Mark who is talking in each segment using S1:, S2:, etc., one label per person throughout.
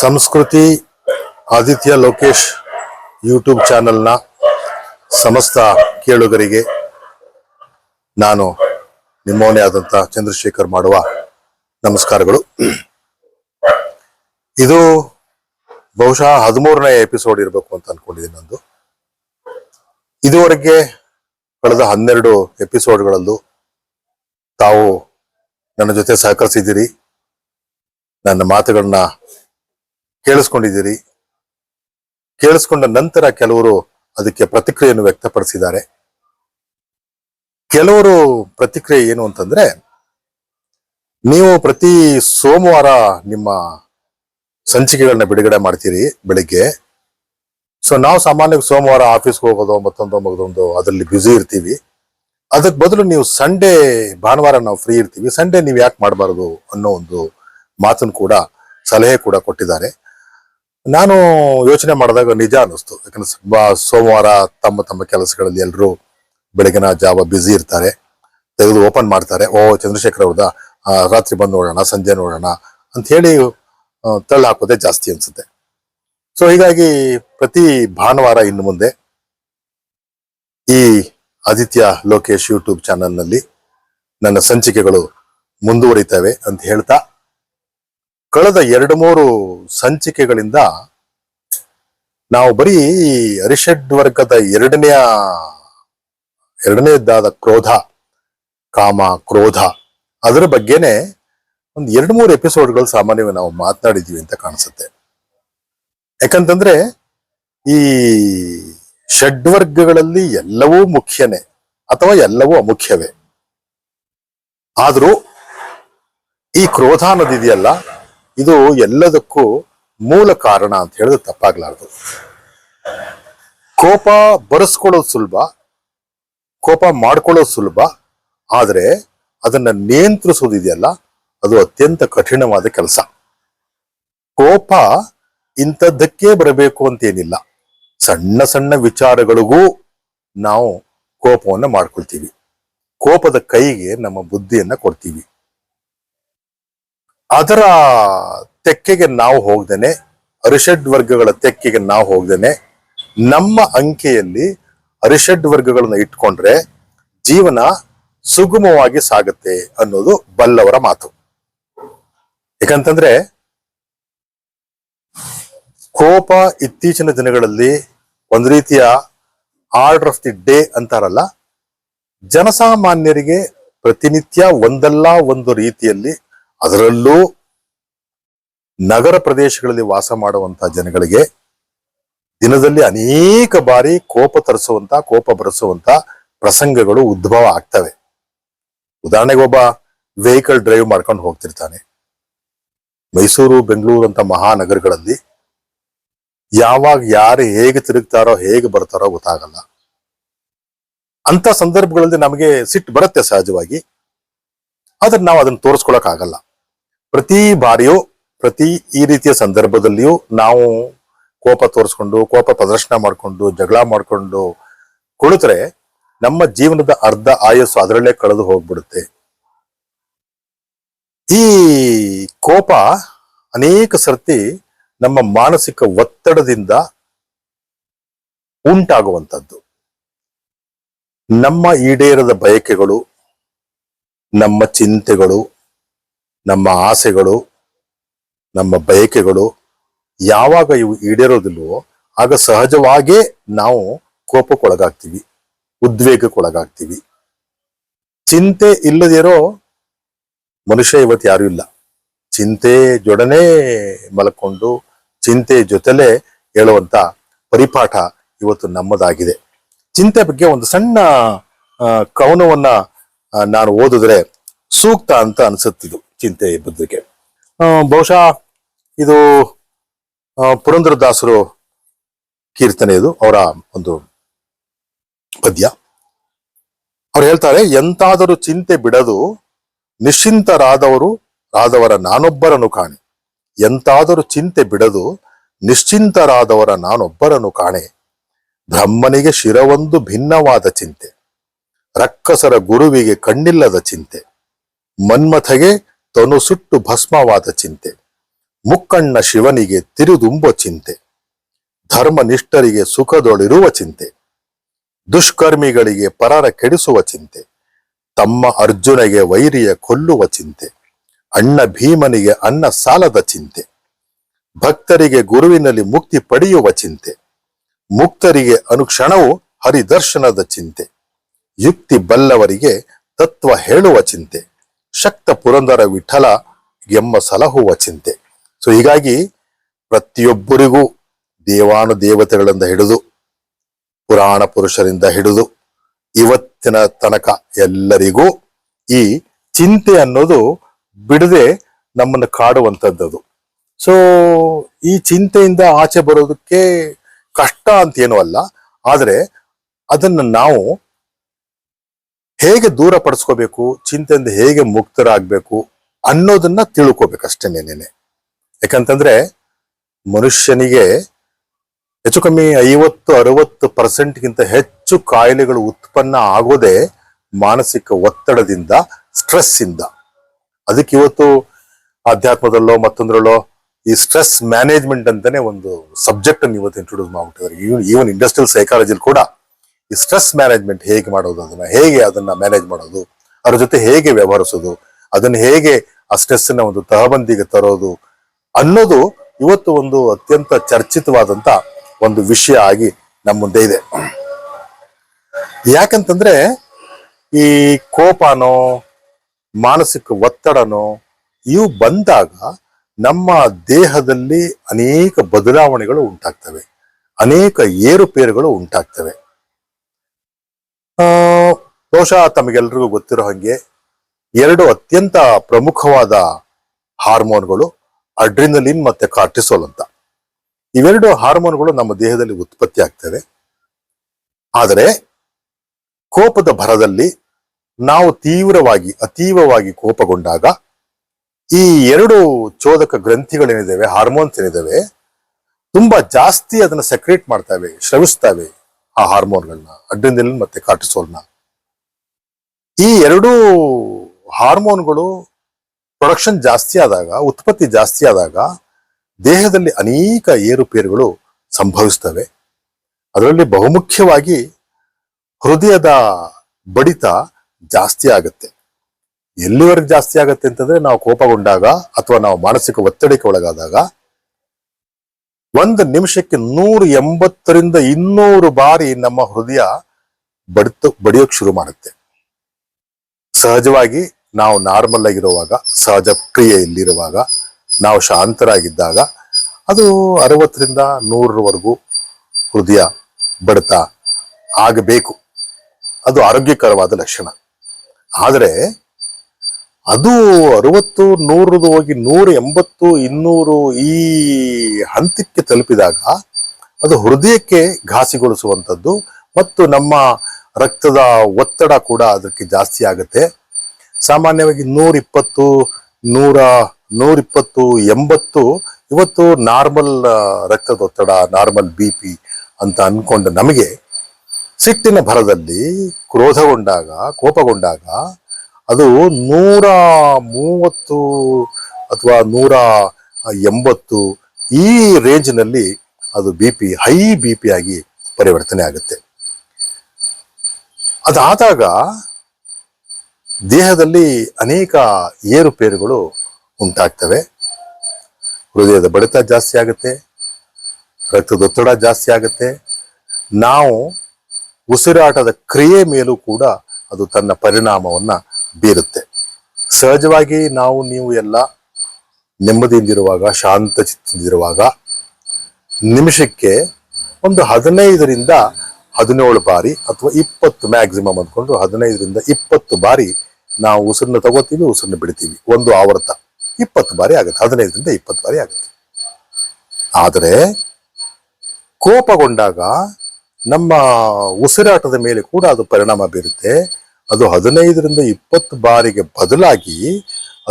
S1: ಸಂಸ್ಕೃತಿ ಆದಿತ್ಯ ಲೋಕೇಶ್ ಯೂಟ್ಯೂಬ್ ಚಾನೆಲ್ನ ಸಮಸ್ತ ಕೇಳುಗರಿಗೆ ನಾನು ನಿಮ್ಮವನೇ ಆದಂಥ ಚಂದ್ರಶೇಖರ್ ಮಾಡುವ ನಮಸ್ಕಾರಗಳು. ಇದು ಬಹುಶಃ ಹದಿಮೂರನೇ ಎಪಿಸೋಡ್ ಇರಬೇಕು ಅಂತ ಅನ್ಕೊಂಡಿದ್ದೀನಿ ನಂದು. ಇದುವರೆಗೆ ಕಳೆದ ಹನ್ನೆರಡು ಎಪಿಸೋಡ್ಗಳಲ್ಲೂ ತಾವು ನನ್ನ ಜೊತೆ ಸಹಕರಿಸಿದ್ದೀರಿ. ನನ್ನ ಮಾತುಗಳನ್ನ ಕೇಳಿಸ್ಕೊಂಡಿದ್ದೀರಿ. ಕೇಳಿಸ್ಕೊಂಡ ನಂತರ ಕೆಲವರು ಅದಕ್ಕೆ ಪ್ರತಿಕ್ರಿಯೆಯನ್ನು ವ್ಯಕ್ತಪಡಿಸಿದ್ದಾರೆ. ಕೆಲವರು ಪ್ರತಿಕ್ರಿಯೆ ಏನು ಅಂತಂದ್ರೆ, ನೀವು ಪ್ರತಿ ಸೋಮವಾರ ನಿಮ್ಮ ಸಂಚಿಕೆಗಳನ್ನ ಬಿಡುಗಡೆ ಮಾಡ್ತೀರಿ ಬೆಳಿಗ್ಗೆ. ಸೊ ನಾವು ಸಾಮಾನ್ಯವಾಗಿ ಸೋಮವಾರ ಆಫೀಸ್ಗೆ ಹೋಗೋದು, ಮತ್ತೊಂದು ಮಗದೊಂದು ಅದರಲ್ಲಿ ಬ್ಯುಸಿ ಇರ್ತೀವಿ. ಅದಕ್ಕೆ ಬದಲು ನೀವು ಸಂಡೇ ಭಾನುವಾರ ನಾವು ಫ್ರೀ ಇರ್ತೀವಿ. ಸಂಡೇ ನೀವು ಯಾಕೆ ಮಾಡಬಾರದು ಅನ್ನೋ ಒಂದು ಮಾತನ್ನು ಕೂಡ, ಸಲಹೆ ಕೂಡ ಕೊಟ್ಟಿದ್ದಾರೆ. ನಾನು ಯೋಚನೆ ಮಾಡಿದಾಗ ನಿಜ ಅನ್ನಿಸ್ತು. ಯಾಕಂದ್ರೆ ಸೋಮವಾರ ತಮ್ಮ ತಮ್ಮ ಕೆಲಸಗಳಲ್ಲಿ ಎಲ್ಲರೂ ಬೆಳಗಿನ ಜಾವ ಬ್ಯುಸಿ ಇರ್ತಾರೆ. ತೆಗೆದು ಓಪನ್ ಮಾಡ್ತಾರೆ. ಓ, ಚಂದ್ರಶೇಖರ್ ಅವ್ರದ ರಾತ್ರಿ ಬಂದು ನೋಡೋಣ, ಸಂಜೆ ನೋಡೋಣ ಅಂತ ಹೇಳಿ ತಳ್ಳ ಹಾಕೋದೇ ಜಾಸ್ತಿ ಅನ್ಸುತ್ತೆ. ಸೊ ಹೀಗಾಗಿ ಪ್ರತಿ ಭಾನುವಾರ ಇನ್ನು ಮುಂದೆ ಈ ಆದಿತ್ಯ ಲೋಕೇಶ್ ಯೂಟ್ಯೂಬ್ ಚಾನೆಲ್ನಲ್ಲಿ ನನ್ನ ಸಂಚಿಕೆಗಳು ಮುಂದುವರಿತವೆ ಅಂತ ಹೇಳ್ತಾ ಕಳೆದ ಎರಡು ಮೂರು ಸಂಚಿಕೆಗಳಿಂದ ನಾವು ಬರೀ ಅರಿಷಡ್ ವರ್ಗದ ಎರಡನೆಯ ಎರಡನೇದಾದ ಕ್ರೋಧ, ಕಾಮ ಕ್ರೋಧ, ಅದರ ಬಗ್ಗೆನೆ ಒಂದು ಎರಡು ಮೂರು ಎಪಿಸೋಡ್ಗಳು ಸಾಮಾನ್ಯವಾಗಿ ನಾವು ಮಾತನಾಡಿದೀವಿ ಅಂತ ಕಾಣಿಸುತ್ತೆ. ಯಾಕಂತಂದ್ರೆ ಈ ಷಡ್ವರ್ಗಗಳಲ್ಲಿ ಎಲ್ಲವೂ ಮುಖ್ಯನೇ ಅಥವಾ ಎಲ್ಲವೂ ಅಮುಖ್ಯವೇ. ಆದರೂ ಈ ಕ್ರೋಧ ಅನ್ನೋದಿದೆಯಲ್ಲ ಇದು ಎಲ್ಲದಕ್ಕೂ ಮೂಲ ಕಾರಣ ಅಂತ ಹೇಳಿದ್ರೆ ತಪ್ಪಾಗ್ಲಾರ್ದು. ಕೋಪ ಬರೆಸ್ಕೊಳ್ಳೋದು ಸುಲಭ, ಕೋಪ ಮಾಡ್ಕೊಳ್ಳೋದು ಸುಲಭ, ಆದರೆ ಅದನ್ನ ನಿಯಂತ್ರಿಸೋದಿದೆಯಲ್ಲ, ಅದು ಅತ್ಯಂತ ಕಠಿಣವಾದ ಕೆಲಸ. ಕೋಪ ಇಂಥದ್ದಕ್ಕೆ ಬರಬೇಕು ಅಂತೇನಿಲ್ಲ. ಸಣ್ಣ ಸಣ್ಣ ವಿಚಾರಗಳಿಗೂ ನಾವು ಕೋಪವನ್ನು ಮಾಡ್ಕೊಳ್ತೀವಿ. ಕೋಪದ ಕೈಗೆ ನಮ್ಮ ಬುದ್ಧಿಯನ್ನ ಕೊಡ್ತೀವಿ. ಅದರ ತೆಕ್ಕೆಗೆ ನಾವು ಹೋಗ್ದೇನೆ, ಅರಿಷಡ್ ವರ್ಗಗಳ ತೆಕ್ಕೆಗೆ ನಾವು ಹೋಗ್ದೇನೆ, ನಮ್ಮ ಅಂಕೆಯಲ್ಲಿ ಅರಿಷಡ್ ವರ್ಗಗಳನ್ನ ಇಟ್ಕೊಂಡ್ರೆ ಜೀವನ ಸುಗಮವಾಗಿ ಸಾಗುತ್ತೆ ಅನ್ನೋದು ಬಲ್ಲವರ ಮಾತು. ಯಾಕಂತಂದ್ರೆ ಕೋಪ ಇತ್ತೀಚಿನ ದಿನಗಳಲ್ಲಿ ಒಂದು ರೀತಿಯ ಆರ್ಡರ್ ಆಫ್ ದಿ ಡೇ ಅಂತಾರಲ್ಲ, ಜನಸಾಮಾನ್ಯರಿಗೆ ಪ್ರತಿನಿತ್ಯ ಒಂದಲ್ಲ ಒಂದು ರೀತಿಯಲ್ಲಿ ಅದರಲ್ಲೂ ನಗರ ಪ್ರದೇಶಗಳಲ್ಲಿ ವಾಸ ಮಾಡುವಂತಹ ಜನಗಳಿಗೆ ದಿನದಲ್ಲಿ ಅನೇಕ ಬಾರಿ ಕೋಪ ತರಿಸುವಂತ, ಕೋಪ ಬರೆಸುವಂತ ಪ್ರಸಂಗಗಳು ಉದ್ಭವ ಆಗ್ತವೆ. ಉದಾಹರಣೆಗೆ ಒಬ್ಬ ವೆಹಿಕಲ್ ಡ್ರೈವ್ ಮಾಡ್ಕೊಂಡು ಹೋಗ್ತಿರ್ತಾನೆ. ಮೈಸೂರು, ಬೆಂಗಳೂರು ಅಂತ ಮಹಾನಗರಗಳಲ್ಲಿ ಯಾವಾಗ ಯಾರು ಹೇಗೆ ತಿರುಗ್ತಾರೋ, ಹೇಗೆ ಬರ್ತಾರೋ ಗೊತ್ತಾಗಲ್ಲ. ಅಂತ ಸಂದರ್ಭಗಳಲ್ಲಿ ನಮಗೆ ಸಿಟ್ಟು ಬರುತ್ತೆ ಸಹಜವಾಗಿ. ಆದ್ರೆ ನಾವು ಅದನ್ನ ತೋರಿಸ್ಕೊಳಕ್ ಆಗಲ್ಲ ಪ್ರತಿ ಬಾರಿಯೂ, ಪ್ರತಿ ಈ ರೀತಿಯ ಸಂದರ್ಭದಲ್ಲಿಯೂ ನಾವು ಕೋಪ ತೋರಿಸ್ಕೊಂಡು, ಕೋಪ ಪ್ರದರ್ಶನ ಮಾಡ್ಕೊಂಡು, ಜಗಳ ಮಾಡ್ಕೊಂಡು ಕುಳಿತರೆ ನಮ್ಮ ಜೀವನದ ಅರ್ಧ ಆಯಸ್ಸು ಅದರಲ್ಲೇ ಕಳೆದು ಹೋಗ್ಬಿಡುತ್ತೆ. ಈ ಕೋಪ ಅನೇಕ ಸರ್ತಿ ನಮ್ಮ ಮಾನಸಿಕ ಒತ್ತಡದಿಂದ ಉಂಟಾಗುವಂಥದ್ದು. ನಮ್ಮ ಈಡೇರದ ಬಯಕೆಗಳು, ನಮ್ಮ ಚಿಂತೆಗಳು ನಮ್ಮ ಆಸೆಗಳು, ನಮ್ಮ ಬಯಕೆಗಳು ಯಾವಾಗ ಇವು ಈಡೇರೋದಿಲ್ವೋ, ಆಗ ಸಹಜವಾಗೇ ನಾವು ಕೋಪಕ್ಕೊಳಗಾಗ್ತೀವಿ, ಉದ್ವೇಗಕ್ಕೊಳಗಾಗ್ತೀವಿ. ಚಿಂತೆ ಇಲ್ಲದಿರೋ ಮನುಷ್ಯ ಇವತ್ತು ಯಾರು ಇಲ್ಲ. ಚಿಂತೆ ಜೊಡನೆ ಮಲ್ಕೊಂಡು, ಚಿಂತೆ ಜೊತೆಲೆ ಹೇಳುವಂತ ಪರಿಪಾಠ ಇವತ್ತು ನಮ್ಮದಾಗಿದೆ. ಚಿಂತೆ ಬಗ್ಗೆ ಒಂದು ಸಣ್ಣ ಕವನವನ್ನ ನಾನು ಓದಿದ್ರೆ ಸೂಕ್ತ ಅಂತ ಅನ್ಸುತ್ತಿದ್ದು ಚಿಂತೆ ಈ ಬಹುಶಃ ಇದು ಪುರಂದರದಾಸರು ಕೀರ್ತನೆ ಇದು, ಅವರ ಒಂದು ಪದ್ಯ. ಅವ್ರು ಹೇಳ್ತಾರೆ, ಎಂತಾದರೂ ಚಿಂತೆ ಬಿಡದು, ನಿಶ್ಚಿಂತರಾದವರು, ರಾದವರ ನಾನೊಬ್ಬರನ್ನು ಕಾಣೆ. ಎಂತಾದರೂ ಚಿಂತೆ ಬಿಡದು, ನಿಶ್ಚಿಂತರಾದವರ ನಾನೊಬ್ಬರನ್ನು ಕಾಣೆ. ಬ್ರಹ್ಮನಿಗೆ ಶಿರವೊಂದು ಭಿನ್ನವಾದ ಚಿಂತೆ. ರಕ್ಕಸರ ಗುರುವಿಗೆ ಕಣ್ಣಿಲ್ಲದ ಚಿಂತೆ. ಮನ್ಮಥಗೆ ತನು ಸುಟ್ಟು ಭಸ್ಮವಾದ ಚಿಂತೆ. ಮುಕ್ಕಣ್ಣ ಶಿವನಿಗೆ ತಿರುದುಂಬ ಚಿಂತೆ. ಧರ್ಮನಿಷ್ಠರಿಗೆ ಸುಖದೊಳಿರುವ ಚಿಂತೆ. ದುಷ್ಕರ್ಮಿಗಳಿಗೆ ಪರರ ಕೆಡಿಸುವ ಚಿಂತೆ. ತಮ್ಮ ಅರ್ಜುನಗೆ ವೈರಿಯ ಕೊಲ್ಲುವ ಚಿಂತೆ. ಅಣ್ಣ ಭೀಮನಿಗೆ ಅನ್ನ ಸಾಲದ ಚಿಂತೆ. ಭಕ್ತರಿಗೆ ಗುರುವಿನಲ್ಲಿ ಮುಕ್ತಿ ಪಡೆಯುವ ಚಿಂತೆ. ಮುಕ್ತರಿಗೆ ಅನುಕ್ಷಣವು ಹರಿದರ್ಶನದ ಚಿಂತೆ. ಯುಕ್ತಿ ಬಲ್ಲವರಿಗೆ ತತ್ವ ಹೇಳುವ ಚಿಂತೆ. ಶಕ್ತ ಪುರಂದರ ವಿಠಲ ಎಂಬ ಸಲಹುವ ಚಿಂತೆ. ಸೊ ಹೀಗಾಗಿ ಪ್ರತಿಯೊಬ್ಬರಿಗೂ ದೇವಾನು ದೇವತೆಗಳಿಂದ ಹಿಡಿದು, ಪುರಾಣ ಪುರುಷರಿಂದ ಹಿಡಿದು, ಇವತ್ತಿನ ತನಕ ಎಲ್ಲರಿಗೂ ಈ ಚಿಂತೆ ಅನ್ನೋದು ಬಿಡದೆ ನಮ್ಮನ್ನು ಕಾಡುವಂತದ್ದು ಸೊ ಈ ಚಿಂತೆಯಿಂದ ಆಚೆ ಬರೋದಕ್ಕೆ ಕಷ್ಟ ಅಂತ ಏನೂ ಅಲ್ಲ. ಆದರೆ ಅದನ್ನು ನಾವು ಹೇಗೆ ದೂರ ಪಡಿಸ್ಕೋಬೇಕು, ಚಿಂತೆಯಿಂದ ಹೇಗೆ ಮುಕ್ತರಾಗಬೇಕು ಅನ್ನೋದನ್ನ ತಿಳ್ಕೊಬೇಕಷ್ಟೇನೇನೆ ಯಾಕಂತಂದ್ರೆ ಮನುಷ್ಯನಿಗೆ ಹೆಚ್ಚು ಕಮ್ಮಿ ಐವತ್ತು, ಅರವತ್ತು ಪರ್ಸೆಂಟ್ಗಿಂತ ಹೆಚ್ಚು ಕಾಯಿಲೆಗಳು ಉತ್ಪನ್ನ ಆಗೋದೇ ಮಾನಸಿಕ ಒತ್ತಡದಿಂದ ಸ್ಟ್ರೆಸ್ ಇಂದ ಅದಕ್ಕೆ ಇವತ್ತು ಅಧ್ಯಾತ್ಮದಲ್ಲೋ ಮತ್ತೊಂದರಲ್ಲೋ ಈ ಸ್ಟ್ರೆಸ್ ಮ್ಯಾನೇಜ್ಮೆಂಟ್ ಅಂತಾನೆ ಒಂದು ಸಬ್ಜೆಕ್ಟ್ ಅನ್ನು ಇವತ್ತು ಇಂಟ್ರೊಡ್ಯೂಸ್ ಮಾಡ್ಬಿಟ್ಟಿದ್ದಾರೆ. ಈವನ್ ಇಂಡಸ್ಟ್ರಿಯಲ್ ಸೈಕಾಲಜಿಲಿ ಕೂಡ ಈ ಸ್ಟ್ರೆಸ್ ಮ್ಯಾನೇಜ್ಮೆಂಟ್ ಹೇಗೆ ಮಾಡೋದು, ಅದನ್ನ ಹೇಗೆ ಅದನ್ನ ಮ್ಯಾನೇಜ್ ಮಾಡೋದು ಅದ್ರ ಜೊತೆ ಹೇಗೆ ವ್ಯವಹರಿಸೋದು, ಅದನ್ನ ಹೇಗೆ ಆ ಸ್ಟ್ರೆಸ್ನ ಒಂದು ತಹಬಂದಿಗೆ ತರೋದು ಅನ್ನೋದು ಇವತ್ತು ಒಂದು ಅತ್ಯಂತ ಚರ್ಚಿತವಾದಂತ ಒಂದು ವಿಷಯ ಆಗಿ ನಮ್ಮ ಮುಂದೆ ಇದೆ. ಯಾಕಂತಂದ್ರೆ ಈ ಕೋಪನೋ, ಮಾನಸಿಕ ಒತ್ತಡನೋ, ಇವು ಬಂದಾಗ ನಮ್ಮ ದೇಹದಲ್ಲಿ ಅನೇಕ ಬದಲಾವಣೆಗಳು ಉಂಟಾಗ್ತವೆ. ಅನೇಕ ಏರುಪೇರುಗಳು ಉಂಟಾಗ್ತವೆ. ಬಹುಶಃ ತಮಗೆಲ್ರಿಗೂ ಗೊತ್ತಿರೋ ಹಾಗೆ ಎರಡು ಅತ್ಯಂತ ಪ್ರಮುಖವಾದ ಹಾರ್ಮೋನ್ಗಳು ಅಡ್ರಿನಲಿನ್ ಮತ್ತೆ ಕಾರ್ಟಿಸೋಲ್ ಅಂತ. ಇವೆರಡು ಹಾರ್ಮೋನ್ಗಳು ನಮ್ಮ ದೇಹದಲ್ಲಿ ಉತ್ಪತ್ತಿ ಆಗ್ತವೆ. ಆದರೆ ಕೋಪದ ಭರದಲ್ಲಿ ನಾವು ತೀವ್ರವಾಗಿ, ಅತೀವವಾಗಿ ಕೋಪಗೊಂಡಾಗ ಈ ಎರಡು ಚೋದಕ ಗ್ರಂಥಿಗಳೇನಿದ್ದಾವೆ ಹಾರ್ಮೋನ್ಸ್ ಏನಿದ್ದಾವೆ ತುಂಬಾ ಜಾಸ್ತಿ ಅದನ್ನ ಸೆಕ್ರೇಟ್ ಮಾಡ್ತವೆ, ಸ್ರವಿಸ್ತವೆ. ಆ ಹಾರ್ಮೋನ್ಗಳನ್ನ ಅಡ್ರಿನಲಿನ್ ಮತ್ತೆ ಕಾರ್ಟಿಸೋಲ್ನ. ಈ ಎರಡೂ ಹಾರ್ಮೋನ್ಗಳು ಪ್ರೊಡಕ್ಷನ್ ಜಾಸ್ತಿ ಆದಾಗ, ಉತ್ಪತ್ತಿ ಜಾಸ್ತಿ ಆದಾಗ ದೇಹದಲ್ಲಿ ಅನೇಕ ಏರುಪೇರುಗಳು ಸಂಭವಿಸ್ತವೆ. ಅದರಲ್ಲಿ ಬಹುಮುಖ್ಯವಾಗಿ ಹೃದಯದ ಬಡಿತ ಜಾಸ್ತಿ ಆಗುತ್ತೆ. ಎಲ್ಲಿವರೆಗೆ ಜಾಸ್ತಿ ಆಗುತ್ತೆ ಅಂತಂದ್ರೆ ನಾವು ಕೋಪಗೊಂಡಾಗ ಅಥವಾ ನಾವು ಮಾನಸಿಕ ಒತ್ತಡಕ್ಕೆ ಒಳಗಾದಾಗ ಒಂದು ನಿಮಿಷಕ್ಕೆ ನೂರ ಎಂಬತ್ತರಿಂದ ಇನ್ನೂರು ಬಾರಿ ನಮ್ಮ ಹೃದಯ ಬಡಿತ, ಬಡಿಯೋಕ್ ಶುರು ಮಾಡುತ್ತೆ. ಸಹಜವಾಗಿ ನಾವು ನಾರ್ಮಲ್ ಆಗಿರುವಾಗ, ಸಹಜ ಕ್ರಿಯೆಯಲ್ಲಿರುವಾಗ, ನಾವು ಶಾಂತರಾಗಿದ್ದಾಗ ಅದು ಅರವತ್ತರಿಂದ ನೂರರವರೆಗೂ ಹೃದಯ ಬಡಿತ ಆಗಬೇಕು. ಅದು ಆರೋಗ್ಯಕರವಾದ ಲಕ್ಷಣ. ಆದರೆ ಅದು ಅರವತ್ತು, ನೂರದು ಹೋಗಿ ನೂರ ಎಂಬತ್ತು, ಇನ್ನೂರು ಈ ಹಂತಕ್ಕೆ ತಲುಪಿದಾಗ ಅದು ಹೃದಯಕ್ಕೆ ಘಾಸಿಗೊಳಿಸುವಂಥದ್ದು ಮತ್ತು ನಮ್ಮ ರಕ್ತದ ಒತ್ತಡ ಕೂಡ ಅದಕ್ಕೆ ಜಾಸ್ತಿ ಆಗುತ್ತೆ. ಸಾಮಾನ್ಯವಾಗಿ ನೂರ ಇಪ್ಪತ್ತು ನೂರ, ನೂರಿಪ್ಪತ್ತು, ಎಂಬತ್ತು, ಇವತ್ತು ನಾರ್ಮಲ್ ರಕ್ತದ ಒತ್ತಡ, ನಾರ್ಮಲ್ ಬಿ ಪಿ ಅಂತ ಅಂದ್ಕೊಂಡು ನಮಗೆ ಸಿಟ್ಟಿನ ಭರದಲ್ಲಿ ಕ್ರೋಧಗೊಂಡಾಗ, ಕೋಪಗೊಂಡಾಗ ಅದು ನೂರ ಮೂವತ್ತು ಅಥವಾ ನೂರ ಎಂಬತ್ತು ಈ ರೇಂಜ್ನಲ್ಲಿ ಅದು B P high B P ಆಗಿ ಪರಿವರ್ತನೆ ಆಗುತ್ತೆ. ಅದಾದಾಗ ದೇಹದಲ್ಲಿ ಅನೇಕ ಏರುಪೇರುಗಳು ಉಂಟಾಗ್ತವೆ. ಹೃದಯದ ಬಡಿತ ಜಾಸ್ತಿ ಆಗುತ್ತೆ ರಕ್ತದೊತ್ತಡ ಜಾಸ್ತಿ ಆಗುತ್ತೆ. ನಾವು ಉಸಿರಾಟದ ಕ್ರಿಯೆ ಮೇಲೂ ಕೂಡ ಅದು ತನ್ನ ಪರಿಣಾಮವನ್ನ ಬೀರುತ್ತೆ. ಸಹಜವಾಗಿ ನಾವು ನೀವು ಎಲ್ಲ ನೆಮ್ಮದಿಯಿಂದಿರುವಾಗ, ಶಾಂತ ಚಿತ್ತದಿಂದಿರುವಾಗ ನಿಮಿಷಕ್ಕೆ ಒಂದು ಹದಿನೈದರಿಂದ ಹದಿನೇಳು ಬಾರಿ ಅಥವಾ ಇಪ್ಪತ್ತು ಮ್ಯಾಕ್ಸಿಮಮ್ ಅಂದ್ಕೊಂಡು ಹದಿನೈದರಿಂದ ಇಪ್ಪತ್ತು ಬಾರಿ ನಾವು ಉಸಿರನ್ನ ತಗೋತೀವಿ, ಉಸಿರನ್ನ ಬಿಡ್ತೀವಿ. ಒಂದು ಆವರ್ತ ಇಪ್ಪತ್ತು ಬಾರಿ ಆಗುತ್ತೆ. ಹದಿನೈದರಿಂದ ಇಪ್ಪತ್ತು ಬಾರಿ ಆಗುತ್ತೆ. ಆದರೆ ಕೋಪಗೊಂಡಾಗ ನಮ್ಮ ಉಸಿರಾಟದ ಮೇಲೆ ಕೂಡ ಅದು ಪರಿಣಾಮ ಬೀರುತ್ತೆ. ಅದು ಹದಿನೈದರಿಂದ ಇಪ್ಪತ್ತು ಬಾರಿಗೆ ಬದಲಾಗಿ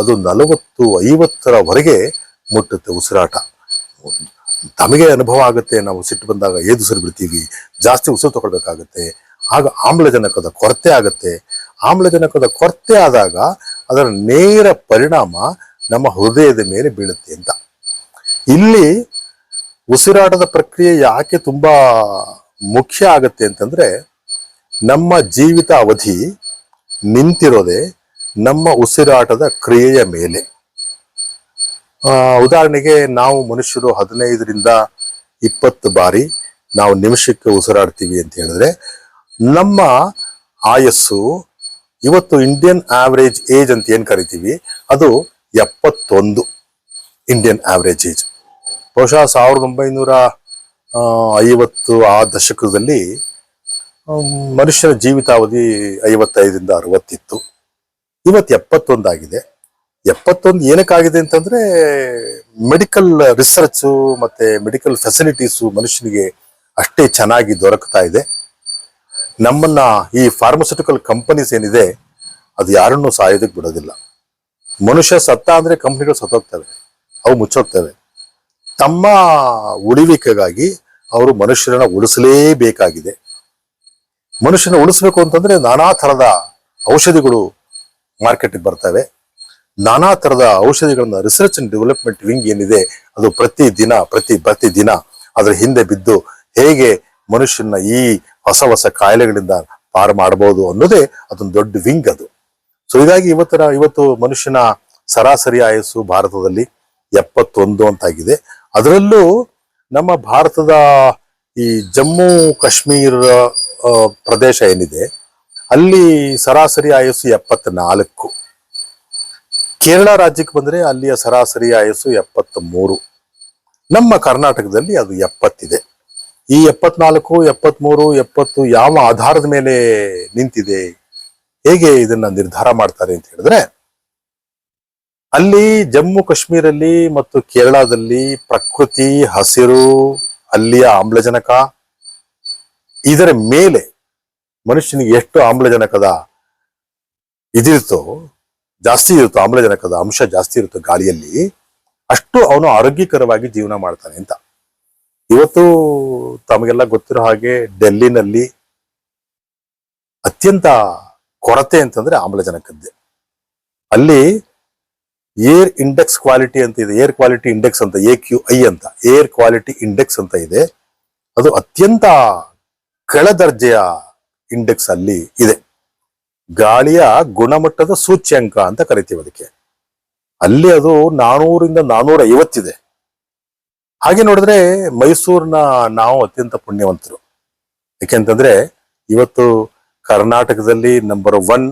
S1: ಅದು ನಲವತ್ತು, ಐವತ್ತರವರೆಗೆ ಮುಟ್ಟುತ್ತೆ ಉಸಿರಾಟ. ತಮಗೆ ಅನುಭವ ಆಗುತ್ತೆ, ನಾವು ಸಿಟ್ಟು ಬಂದಾಗ ಏದು ಉಸಿರು ಬಿಡ್ತೀವಿ, ಜಾಸ್ತಿ ಉಸಿರು ತಗೊಳ್ಬೇಕಾಗತ್ತೆ, ಆಗ ಆಮ್ಲಜನಕದ ಕೊರತೆ ಆಗುತ್ತೆ. ಆಮ್ಲಜನಕದ ಕೊರತೆ ಆದಾಗ ಅದರ ನೇರ ಪರಿಣಾಮ ನಮ್ಮ ಹೃದಯದ ಮೇಲೆ ಬೀಳುತ್ತೆ ಅಂತ. ಇಲ್ಲಿ ಉಸಿರಾಟದ ಪ್ರಕ್ರಿಯೆ ಯಾಕೆ ತುಂಬಾ ಮುಖ್ಯ ಆಗುತ್ತೆ ಅಂತಂದ್ರೆ ನಮ್ಮ ಜೀವಿತ ಅವಧಿ ನಿಂತಿರೋದೆ ನಮ್ಮ ಉಸಿರಾಟದ ಕ್ರಿಯೆಯ ಮೇಲೆ. ಉದಾಹರಣೆಗೆ ನಾವು ಮನುಷ್ಯರು ಹದಿನೈದರಿಂದ ಇಪ್ಪತ್ತು ಬಾರಿ ನಾವು ನಿಮಿಷಕ್ಕೆ ಉಸಿರಾಡ್ತೀವಿ ಅಂತ ಹೇಳಿದ್ರೆ, ನಮ್ಮ ಆಯಸ್ಸು ಇವತ್ತು ಇಂಡಿಯನ್ ಆವರೇಜ್ ಏಜ್ ಅಂತ ಏನು ಕರಿತೀವಿ? ಅದು ಎಪ್ಪತ್ತೊಂದು ಇಂಡಿಯನ್ ಆವರೇಜ್ ಏಜ್ ಬಹುಶಃ ಸಾವಿರದ ಒಂಬೈನೂರ ಐವತ್ತು ಆ ದಶಕದಲ್ಲಿ ಮನುಷ್ಯನ ಜೀವಿತಾವಧಿ ಐವತ್ತೈದರಿಂದ ಅರವತ್ತಿತ್ತು. ಇವತ್ತು ಎಪ್ಪತ್ತೊಂದಾಗಿದೆ. ಎಪ್ಪತ್ತೊಂದು ಏನಕ್ಕಾಗಿದೆ ಅಂತಂದ್ರೆ ಮೆಡಿಕಲ್ ರಿಸರ್ಚ್ ಮತ್ತೆ ಮೆಡಿಕಲ್ ಫೆಸಿಲಿಟೀಸು ಮನುಷ್ಯನಿಗೆ ಅಷ್ಟೇ ಚೆನ್ನಾಗಿ ದೊರಕ್ತಾ ಇದೆ. ನಮ್ಮನ್ನ ಈ ಫಾರ್ಮಸ್ಯೂಟಿಕಲ್ ಕಂಪನೀಸ್ ಏನಿದೆ, ಅದು ಯಾರನ್ನೂ ಸಾಯೋದಕ್ಕೆ ಬಿಡೋದಿಲ್ಲ. ಮನುಷ್ಯ ಸತ್ತ ಅಂದರೆ ಕಂಪ್ನಿಗಳು ಸತ್ತೋಗ್ತವೆ. ಅವು ಮುಚ್ಚೋಗ್ತವೆ. ತಮ್ಮ ಉಳಿವಿಕೆಗಾಗಿ ಅವರು ಮನುಷ್ಯರನ್ನ ಉಳಿಸಲೇಬೇಕಾಗಿದೆ. ಮನುಷ್ಯನ ಉಳಿಸ್ಬೇಕು ಅಂತಂದ್ರೆ ನಾನಾ ತರದ ಔಷಧಿಗಳು ಮಾರ್ಕೆಟ್ಗೆ ಬರ್ತವೆ. ನಾನಾ ತರದ ಔಷಧಿಗಳನ್ನ ರಿಸರ್ಚ್ ಅಂಡ್ ಡೆವಲಪ್ಮೆಂಟ್ ವಿಂಗ್ ಏನಿದೆ, ಅದು ಪ್ರತಿ ದಿನ, ಪ್ರತಿ ಪ್ರತಿ ದಿನ ಅದರ ಹಿಂದೆ ಬಿದ್ದು ಹೇಗೆ ಮನುಷ್ಯನ ಈ ಹೊಸ ಹೊಸ ಕಾಯಿಲೆಗಳಿಂದ ಪಾರು ಮಾಡಬಹುದು ಅನ್ನೋದೇ ಅದೊಂದು ದೊಡ್ಡ ವಿಂಗ್ ಅದು. ಸೊ ಹೀಗಾಗಿ ಇವತ್ತರ ಇವತ್ತು ಮನುಷ್ಯನ ಸರಾಸರಿ ಆಯಸ್ಸು ಭಾರತದಲ್ಲಿ ಎಪ್ಪತ್ತೊಂದು ಅಂತಾಗಿದೆ. ಅದರಲ್ಲೂ ನಮ್ಮ ಭಾರತದ ಈ ಜಮ್ಮು, ಕಾಶ್ಮೀರ ಪ್ರದೇಶ ಏನಿದೆ, ಅಲ್ಲಿ ಸರಾಸರಿ ಆಯಸ್ಸು ಎಪ್ಪತ್ನಾಲ್ಕು. ಕೇರಳ ರಾಜ್ಯಕ್ಕೆ ಬಂದ್ರೆ ಅಲ್ಲಿಯ ಸರಾಸರಿ ಆಯಸ್ಸು ಎಪ್ಪತ್ತ್ ಮೂರು ನಮ್ಮ ಕರ್ನಾಟಕದಲ್ಲಿ ಅದು ಎಪ್ಪತ್ತಿದೆ. ಈ ಎಪ್ಪತ್ನಾಲ್ಕು, ಎಪ್ಪತ್ಮೂರು, ಎಪ್ಪತ್ತು ಯಾವ ಆಧಾರದ ಮೇಲೆ ನಿಂತಿದೆ, ಹೇಗೆ ಇದನ್ನ ನಿರ್ಧಾರ ಮಾಡ್ತಾರೆ ಅಂತ ಹೇಳಿದ್ರೆ, ಅಲ್ಲಿ ಜಮ್ಮು ಕಾಶ್ಮೀರಲ್ಲಿ ಮತ್ತು ಕೇರಳದಲ್ಲಿ ಪ್ರಕೃತಿ, ಹಸಿರು, ಅಲ್ಲಿಯ ಆಮ್ಲಜನಕ ಇದರ ಮೇಲೆ ಮನುಷ್ಯನಿಗೆ ಎಷ್ಟು ಆಮ್ಲಜನಕದ ಇದಿರುತ್ತೋ, ಜಾಸ್ತಿ ಇರುತ್ತೋ, ಆಮ್ಲಜನಕದ ಅಂಶ ಜಾಸ್ತಿ ಇರುತ್ತೋ ಗಾಳಿಯಲ್ಲಿ, ಅಷ್ಟು ಅವನು ಆರೋಗ್ಯಕರವಾಗಿ ಜೀವನ ಮಾಡ್ತಾನೆ ಅಂತ. ಇವತ್ತು ತಮಗೆಲ್ಲ ಗೊತ್ತಿರೋ ಹಾಗೆ ಡೆಲ್ಲಿನಲ್ಲಿ ಅತ್ಯಂತ ಕೊರತೆ ಅಂತಂದ್ರೆ ಆಮ್ಲಜನಕದ್ದೇ. ಅಲ್ಲಿ ಏರ್ ಇಂಡೆಕ್ಸ್ ಕ್ವಾಲಿಟಿ ಅಂತ ಇದೆ, ಏರ್ ಕ್ವಾಲಿಟಿ ಇಂಡೆಕ್ಸ್ ಅಂತ ಎ ಕ್ಯೂ ಐ ಅಂತ, ಏರ್ ಕ್ವಾಲಿಟಿ ಇಂಡೆಕ್ಸ್ ಅಂತ ಇದೆ. ಅದು ಅತ್ಯಂತ ಕೆಳದರ್ಜೆಯ ಇಂಡೆಕ್ಸ್ ಅಲ್ಲಿ ಇದೆ. ಗಾಳಿಯ ಗುಣಮಟ್ಟದ ಸೂಚ್ಯಂಕ ಅಂತ ಕರಿತೀವಿ ಅದಕ್ಕೆ. ಅಲ್ಲಿ ಅದು ನಾನೂರಿಂದ ನಾನೂರ ಐವತ್ತಿದೆ ಹಾಗೆ ನೋಡಿದ್ರೆ ಮೈಸೂರಿನ ನಾವು ಅತ್ಯಂತ ಪುಣ್ಯವಂತರು. ಯಾಕೆಂತಂದ್ರೆ ಇವತ್ತು ಕರ್ನಾಟಕದಲ್ಲಿ ನಂಬರ್ ಒನ್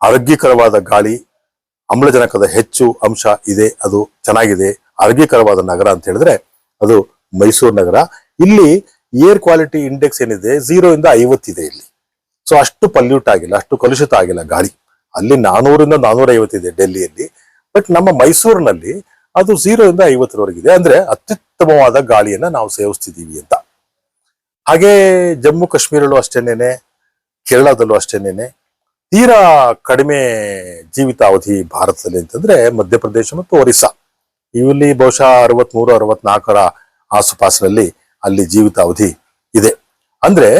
S1: ಆರೋಗ್ಯಕರವಾದ ಗಾಳಿ, ಆಮ್ಲಜನಕದ ಹೆಚ್ಚು ಅಂಶ ಇದೆ, ಅದು ಚೆನ್ನಾಗಿದೆ, ಆರೋಗ್ಯಕರವಾದ ನಗರ ಅಂತ ಹೇಳಿದ್ರೆ ಅದು ಮೈಸೂರು ನಗರ. ಇಲ್ಲಿ ಏರ್ ಕ್ವಾಲಿಟಿ ಇಂಡೆಕ್ಸ್ ಏನಿದೆ ಝೀರೋ ಇಂದ ಐವತ್ತಿದೆ ಇಲ್ಲಿ. ಸೊ ಅಷ್ಟು ಪಲ್ಯೂಟ್ ಆಗಿಲ್ಲ, ಅಷ್ಟು ಕಲುಷಿತ ಆಗಿಲ್ಲ ಗಾಳಿ. ಅಲ್ಲಿ ನಾನೂರಿಂದ ನಾನೂರ ಐವತ್ತಿದೆ ಡೆಲ್ಲಿಯಲ್ಲಿ. ಬಟ್ ನಮ್ಮ ಮೈಸೂರಿನಲ್ಲಿ ಅದು ಝೀರೋ ಇಂದ ಐವತ್ತರವರೆಗಿದೆ ಅಂದ್ರೆ ಅತ್ಯುತ್ತಮವಾದ ಗಾಳಿಯನ್ನ ನಾವು ಸೇವಿಸ್ತಿದ್ದೀವಿ ಅಂತ. ಹಾಗೆ ಜಮ್ಮು ಕಾಶ್ಮೀರಲ್ಲೂ ಅಷ್ಟೇನೇನೆ, ಕೇರಳದಲ್ಲೂ ಅಷ್ಟೇನೇನೆ. ತೀರಾ ಕಡಿಮೆ ಜೀವಿತಾವಧಿ ಭಾರತದಲ್ಲಿ ಅಂತಂದ್ರೆ ಮಧ್ಯಪ್ರದೇಶ ಮತ್ತು ಒರಿಸ್ಸಾ. ಇಲ್ಲಿ ಬಹುಶಃ ಅರವತ್ಮೂರು, ಅರವತ್ನಾಲ್ಕರ ಆಸುಪಾಸಿನಲ್ಲಿ ಅಲ್ಲಿ ಜೀವಿತಾವಧಿ ಇದೆ. ಅಂದ್ರೆ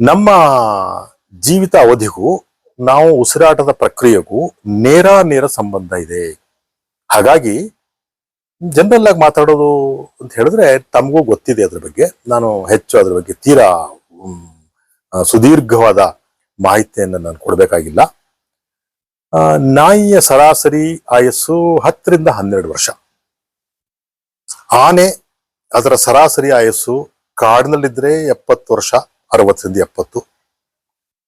S1: ನಮ್ಮ ಜೀವಿತ ಅವಧಿಗೂ ನಾವು ಉಸಿರಾಟದ ಪ್ರಕ್ರಿಯೆಗೂ ನೇರ ನೇರ ಸಂಬಂಧ ಇದೆ. ಹಾಗಾಗಿ ಜನರಲ್ ಆಗಿ ಮಾತಾಡೋದು ಅಂತ ಹೇಳಿದ್ರೆ ತಮಗೂ ಗೊತ್ತಿದೆ ಅದ್ರ ಬಗ್ಗೆ. ನಾನು ಹೆಚ್ಚು ಅದ್ರ ಬಗ್ಗೆ ತೀರಾ ಸುದೀರ್ಘವಾದ ಮಾಹಿತಿಯನ್ನು ನಾನು ಕೊಡಬೇಕಾಗಿಲ್ಲ. ನಾಯಿಯ ಸರಾಸರಿ ಆಯಸ್ಸು ಹತ್ತರಿಂದ ಹನ್ನೆರಡು ವರ್ಷ. ಆನೆ ಅದರ ಸರಾಸರಿ ಆಯಸ್ಸು ಕಾಡಿನಲ್ಲಿದ್ರೆ ಎಪ್ಪತ್ತು ವರ್ಷ, ಅರವತ್ತರಿಂದ ಎಪ್ಪತ್ತು.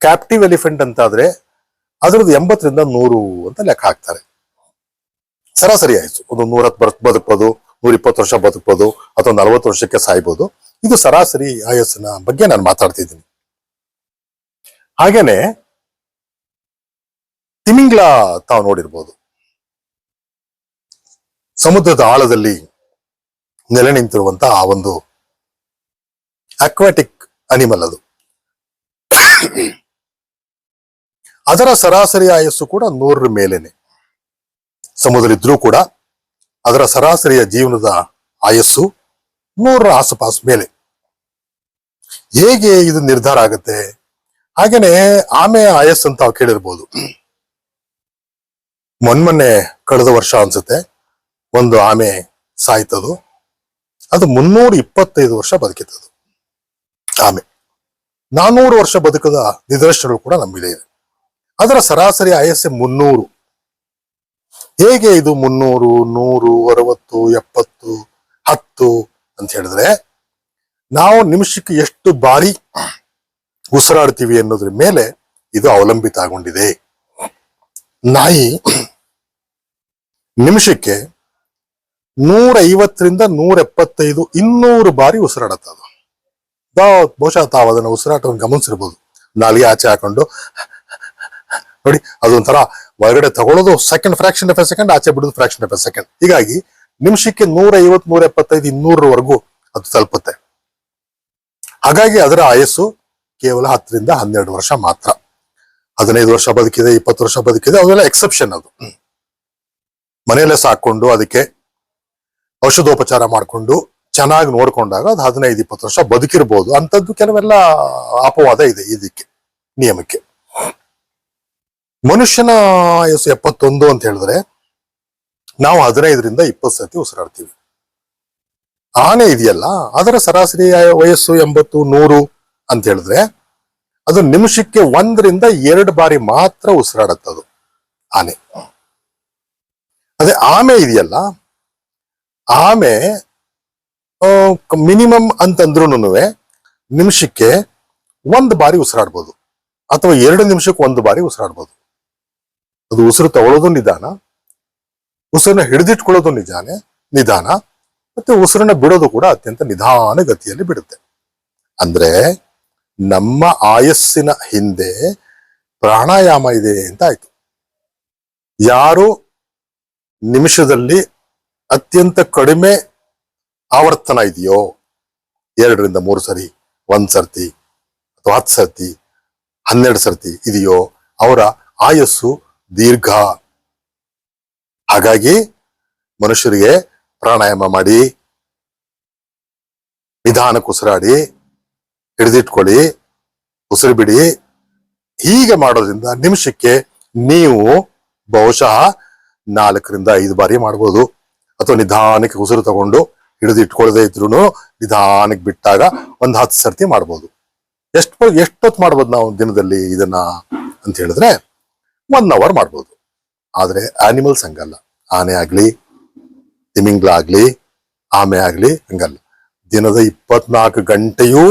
S1: ಕ್ಯಾಪ್ಟಿವ್ ಎಲಿಫೆಂಟ್ ಅಂತ ಆದ್ರೆ ಅದರದ್ದು ಎಂಬತ್ತರಿಂದ ನೂರು ಅಂತ ಲೆಕ್ಕ ಹಾಕ್ತಾರೆ. ಸರಾಸರಿ ಆಯಸ್ಸು, ಒಂದು ನೂರ ಬರ್, ಬದುಕ್ಬೋದು, ನೂರ ಇಪ್ಪತ್ತು ವರ್ಷ ಬದುಕ್ಬೋದು, ಅಥವಾ ನಲವತ್ತು ವರ್ಷಕ್ಕೆ ಸಾಯ್ಬೋದು. ಇದು ಸರಾಸರಿ ಆಯಸ್ಸಿನ ಬಗ್ಗೆ ನಾನು ಮಾತಾಡ್ತಿದ್ದೀನಿ. ಹಾಗೇನೆ ತಿಮಿಂಗ್ಲ ತಾವು ನೋಡಿರ್ಬೋದು. ಸಮುದ್ರದ ಆಳದಲ್ಲಿ ನೆಲೆ ನಿಂತಿರುವಂತಹ ಆ ಒಂದು ಅಕ್ವಾಟಿಕ್ ಅನಿಮಲ್ ಅದು. ಅದರ ಸರಾಸರಿ ಆಯಸ್ಸು ಕೂಡ ನೂರರ ಮೇಲೇನೆ. ಸಮುದ್ರ ಇದ್ರೂ ಕೂಡ ಅದರ ಸರಾಸರಿಯ ಜೀವನದ ಆಯಸ್ಸು ನೂರರ ಆಸುಪಾಸು ಮೇಲೆ. ಹೇಗೆ ಇದು ನಿರ್ಧಾರ ಆಗುತ್ತೆ? ಹಾಗೇನೆ ಆಮೆ ಆಯಸ್ ಅಂತ ಕೇಳಿರ್ಬೋದು. ಮೊನ್ಮೊನ್ನೆ ಕಳೆದ ವರ್ಷ ಅನ್ಸುತ್ತೆ, ಒಂದು ಆಮೆ ಸಾಯ್ತದು. ಅದು ಮುನ್ನೂರ ಇಪ್ಪತ್ತೈದು ವರ್ಷ ಬದುಕಿದ್ದದು. ಆಮೆ. ನಾನೂರು ವರ್ಷ ಬದುಕದ ನಿದರ್ಶನಗಳು ಕೂಡ ನಮ್ಮಿದೆ ಇದೆ. ಅದರ ಸರಾಸರಿ ಆಯಸ್ಸೆ ಮುನ್ನೂರು. ಹೇಗೆ ಇದು ಮುನ್ನೂರು, ನೂರು, ಅರವತ್ತು, ಎಪ್ಪತ್ತು, ಹತ್ತು ಅಂತ ಹೇಳಿದ್ರೆ, ನಾವು ನಿಮಿಷಕ್ಕೆ ಎಷ್ಟು ಬಾರಿ ಉಸಿರಾಡ್ತೀವಿ ಅನ್ನೋದ್ರ ಮೇಲೆ ಇದು ಅವಲಂಬಿತ ಆಗೊಂಡಿದೆ. ನಾಯಿ ನಿಮಿಷಕ್ಕೆ ನೂರ ಐವತ್ತರಿಂದ ನೂರ ಎಪ್ಪತ್ತೈದು ಇನ್ನೂರು ಬಾರಿ ಉಸಿರಾಡತ್ತ ಅದು ಬಹುಶಃ ತಾವು ಅದನ್ನ ಉಸಿರಾಟವನ್ನು ಗಮನಿಸಿರ್ಬೋದು. ನಾಲಿಗೆ ಆಚೆ ಹಾಕೊಂಡು, ನೋಡಿ ಅದೊಂಥರ ಒಳಗಡೆ ತಗೊಳ್ಳೋದು second fraction of a second ಆಚೆ ಬಿಡೋದು ಫ್ರಾಕ್ಷನ್ ಆಫ್ ಎ ಸೆಕೆಂಡ್ ಹೀಗಾಗಿ ನಿಮಿಷಕ್ಕೆ ನೂರ ಐವತ್ ನೂರ ಎಪ್ಪತ್ತೈದು ಇನ್ನೂರವರೆಗೂ ಅದು ತಲುಪುತ್ತೆ. ಹಾಗಾಗಿ ಅದರ ಆಯಸ್ಸು ಕೇವಲ ಹತ್ತರಿಂದ ಹನ್ನೆರಡು ವರ್ಷ ಮಾತ್ರ. ಹದಿನೈದು ವರ್ಷ ಬದುಕಿದೆ, ಇಪ್ಪತ್ತು ವರ್ಷ ಬದುಕಿದೆ, ಅದೆಲ್ಲ ಎಕ್ಸೆಪ್ಷನ್ ಅದು. ಮನೆಯಲ್ಲೇ ಸಾಕೊಂಡು ಅದಕ್ಕೆ ಔಷಧೋಪಚಾರ ಮಾಡಿಕೊಂಡು ಚೆನ್ನಾಗಿ ನೋಡ್ಕೊಂಡಾಗ ಅದು ಹದಿನೈದು, ಇಪ್ಪತ್ತು ವರ್ಷ ಬದುಕಿರ್ಬೋದು. ಅಂತದ್ದು ಕೆಲವೆಲ್ಲ ಅಪವಾದ ಇದೆ ಇದಕ್ಕೆ, ನಿಯಮಕ್ಕೆ. ಮನುಷ್ಯನ ಆಯಸ್ಸು ಎಪ್ಪತ್ತೊಂದು ಅಂತ ಹೇಳಿದ್ರೆ ನಾವು ಹದಿನೈದರಿಂದ ಇಪ್ಪತ್ತು ಸತಿ ಉಸಿರಾಡ್ತೀವಿ. ಆನೆ ಇದೆಯಲ್ಲ, ಅದರ ಸರಾಸರಿ ವಯಸ್ಸು ಎಂಬತ್ತು, ನೂರು ಅಂತ ಹೇಳಿದ್ರೆ ಅದು ನಿಮಿಷಕ್ಕೆ ಒಂದರಿಂದ ಎರಡು ಬಾರಿ ಮಾತ್ರ ಉಸಿರಾಡತ್ತದು ಆನೆ. ಅದೇ ಆಮೆ ಇದೆಯಲ್ಲ ಆಮೆ ಮಿನಿಮಮ್ ಅಂತಂದ್ರೂ ನಿಮಿಷಕ್ಕೆ ಒಂದು ಬಾರಿ ಉಸಿರಾಡ್ಬೋದು. ಅಥವಾ ಎರಡು ನಿಮಿಷಕ್ಕೆ ಒಂದು ಬಾರಿ ಉಸಿರಾಡ್ಬೋದು. ಅದು ಉಸಿರು ತಗೊಳ್ಳೋದು ನಿಧಾನ, ಉಸಿರನ್ನ ಹಿಡಿದಿಟ್ಕೊಳ್ಳೋದು ನಿಧಾನ ನಿಧಾನ, ಮತ್ತೆ ಉಸಿರನ್ನ ಬಿಡೋದು ಕೂಡ ಅತ್ಯಂತ ನಿಧಾನ ಗತಿಯಲ್ಲಿ ಬಿಡುತ್ತೆ. ಅಂದ್ರೆ ನಮ್ಮ ಆಯಸ್ಸಿನ ಹಿಂದೆ ಪ್ರಾಣಾಯಾಮ ಇದೆ ಅಂತ ಆಯ್ತು. ಯಾರು ನಿಮಿಷದಲ್ಲಿ ಅತ್ಯಂತ ಕಡಿಮೆ ಆವರ್ತನ ಇದೆಯೋ, ಎರಡರಿಂದ ಮೂರು ಸರಿ, ಒಂದ್ ಸರ್ತಿ ಅಥವಾ ಹತ್ತು ಸರ್ತಿ, ಹನ್ನೆರಡು ಸರ್ತಿ ಇದೆಯೋ, ಅವರ ಆಯಸ್ಸು ದೀರ್ಘ. ಹಾಗಾಗಿ ಮನುಷ್ಯರಿಗೆ ಪ್ರಾಣಾಯಾಮ ಮಾಡಿ ನಿಧಾನಕ್ಕೆ ಉಸಿರಾಡಿ ಹಿಡಿದಿಟ್ಕೊಳ್ಳಿ ಉಸಿರು ಬಿಡಿ ಹೀಗೆ ಮಾಡೋದ್ರಿಂದ ನಿಮಿಷಕ್ಕೆ ನೀವು ಬಹುಶಃ ನಾಲ್ಕರಿಂದ ಐದು ಬಾರಿ ಮಾಡ್ಬೋದು. ಅಥವಾ ನಿಧಾನಕ್ಕೆ ಉಸಿರು ತಗೊಂಡು ಹಿಡಿದು ಇಟ್ಕೊಳ್ಳದೆ ಇದ್ರು ನಿಧಾನಕ್ಕೆ ಬಿಟ್ಟಾಗ ಒಂದು ಹತ್ತು ಸರ್ತಿ ಮಾಡ್ಬೋದು. ಎಷ್ಟು ಎಷ್ಟೊತ್ತು ಮಾಡ್ಬೋದು ನಾವು ದಿನದಲ್ಲಿ ಇದನ್ನ ಅಂತ ಹೇಳಿದ್ರೆ ಒನ್ ಅವರ್ ಮಾಡ್ಬೋದು. ಆದ್ರೆ ಆನಿಮಲ್ಸ್ ಹಂಗಲ್ಲ. ಆನೆ ಆಗ್ಲಿ, ತಿಮಿಂಗ್ಲ ಆಗ್ಲಿ, ಆಮೆ ಆಗ್ಲಿ ಹಂಗಲ್ಲ. ದಿನದ ಇಪ್ಪತ್ನಾಲ್ಕು ಗಂಟೆಯೂ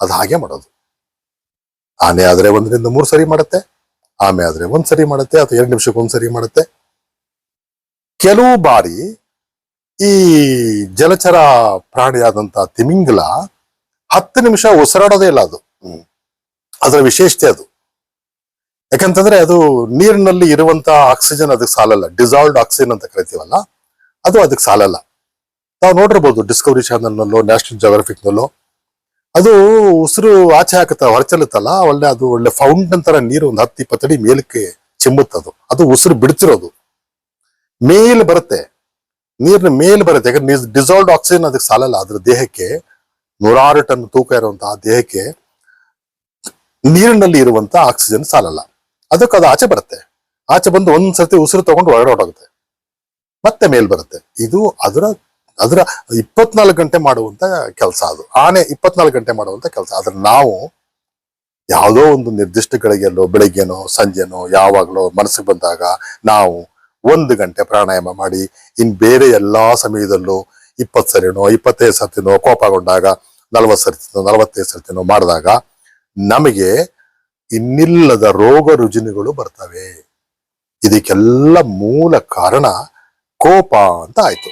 S1: ಅದು ಹಾಗೆ ಮಾಡೋದು. ಆನೆ ಆದ್ರೆ ಒಂದರಿಂದ ಮೂರು ಸರಿ ಮಾಡುತ್ತೆ, ಆಮೆ ಆದ್ರೆ ಒಂದ್ಸರಿ ಮಾಡುತ್ತೆ ಅಥವಾ ಎರಡು ನಿಮಿಷಕ್ಕೆ ಒಂದ್ಸರಿ ಮಾಡುತ್ತೆ. ಕೆಲವು ಬಾರಿ ಈ ಜಲಚರ ಪ್ರಾಣಿಯಾದಂತ ತಿಮಿಂಗಲ ಹತ್ತು ನಿಮಿಷ ಉಸಿರಾಡೋದೇ ಇಲ್ಲ ಅದು. ಅದರ ವಿಶೇಷತೆ ಅದು. ಯಾಕಂತಂದ್ರೆ ಅದು ನೀರಿನಲ್ಲಿ ಇರುವಂತ ಆಕ್ಸಿಜನ್ ಅದಕ್ಕೆ ಸಾಲಲ್ಲ ಡಿಸಾಲ್ವ್ಡ್ ಆಕ್ಸಿಜನ್ ಅಂತ ಕರಿತೀವಲ್ಲ, ಅದು ಅದಕ್ಕೆ ಸಾಲಲ್ಲ. ನಾವು ನೋಡಿರ್ಬೋದು ಡಿಸ್ಕವರಿ ಚಾನಲ್ನಲ್ಲೋ ನ್ಯಾಷನಲ್ ಜಾಗ್ರಫಿಕ್ ನಲ್ಲೋ ಅದು ಉಸಿರು ಆಚೆ ಹಾಕುತ್ತ ಹೊರಚಲುತ್ತಲ್ಲ ಒಳ್ಳೆ ಅದು ಒಳ್ಳೆ ಫೌಂಟನ್ ತರ ನೀರು ಒಂದು ಹತ್ತು ಇಪ್ಪತ್ತಡಿ ಮೇಲಕ್ಕೆ ಚಿಮ್ಮುತ್ತದು. ಅದು ಉಸಿರು ಬಿಡ್ತಿರೋದು. ಮೇಲೆ ಬರುತ್ತೆ. ನೀರಿನ ಮೇಲೆ ಬರುತ್ತೆ. ಯಾಕಂದ್ರೆ ಡಿಸಾಲ್ವ್ಡ್ ಆಕ್ಸಿಜನ್ ಅದಕ್ಕೆ ಸಾಲಲ್ಲ. ಅದ್ರ ದೇಹಕ್ಕೆ, ನೂರಾರು ಟನ್ ತೂಕ ಇರುವಂತಹ ದೇಹಕ್ಕೆ ನೀರಿನಲ್ಲಿ ಇರುವಂತ ಆಕ್ಸಿಜನ್ ಸಾಲಲ್ಲ. ಅದಕ್ಕೆ ಅದು ಆಚೆ ಬರುತ್ತೆ. ಆಚೆ ಬಂದು ಒಂದ್ಸರ್ತಿ ಉಸಿರು ತಗೊಂಡು ಒಳಗಡೆ ಹೊರಡುತ್ತೆ ಮತ್ತೆ ಮೇಲ್ ಬರುತ್ತೆ. ಇದು ಅದರ ಅದರ ಇಪ್ಪತ್ನಾಲ್ಕು ಗಂಟೆ ಮಾಡುವಂತ ಕೆಲಸ ಅದು. ಆನೆ ಇಪ್ಪತ್ನಾಲ್ಕು ಗಂಟೆ ಮಾಡುವಂತ ಕೆಲಸ. ಆದ್ರೆ ನಾವು ಯಾವುದೋ ಒಂದು ನಿರ್ದಿಷ್ಟ ಗಳಿಗೆಲ್ಲೋ ಬೆಳಿಗ್ಗೆನೋ, ಸಂಜೆನೋ, ಯಾವಾಗಲೋ ಮನಸ್ಸಿಗೆ ಬಂದಾಗ ನಾವು ಒಂದು ಗಂಟೆ ಪ್ರಾಣಾಯಾಮ ಮಾಡಿ, ಇನ್ ಬೇರೆ ಎಲ್ಲಾ ಸಮಯದಲ್ಲೂ ಇಪ್ಪತ್ತು ಸರಿನೋ, ಇಪ್ಪತ್ತೈದು ಸರ್ತಿನೋ ಕೋಪಗೊಂಡಾಗ ನಲವತ್ತು ಸರ್ತಿನೋ ನಲವತ್ತೈದು ಸರ್ತಿನೋ ಮಾಡಿದಾಗ ನಮಗೆ ಇನ್ನಿಲ್ಲದ ರೋಗ ರುಜಿನಗಳು ಬರ್ತವೆ. ಇದಕ್ಕೆಲ್ಲ ಮೂಲ ಕಾರಣ ಕೋಪ ಅಂತ ಆಯ್ತು.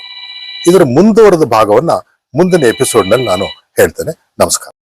S1: ಇದರ ಮುಂದುವರೆದ ಭಾಗವನ್ನ ಮುಂದಿನ ಎಪಿಸೋಡ್ನಲ್ಲಿ ನಾನು ಹೇಳ್ತೇನೆ. ನಮಸ್ಕಾರ.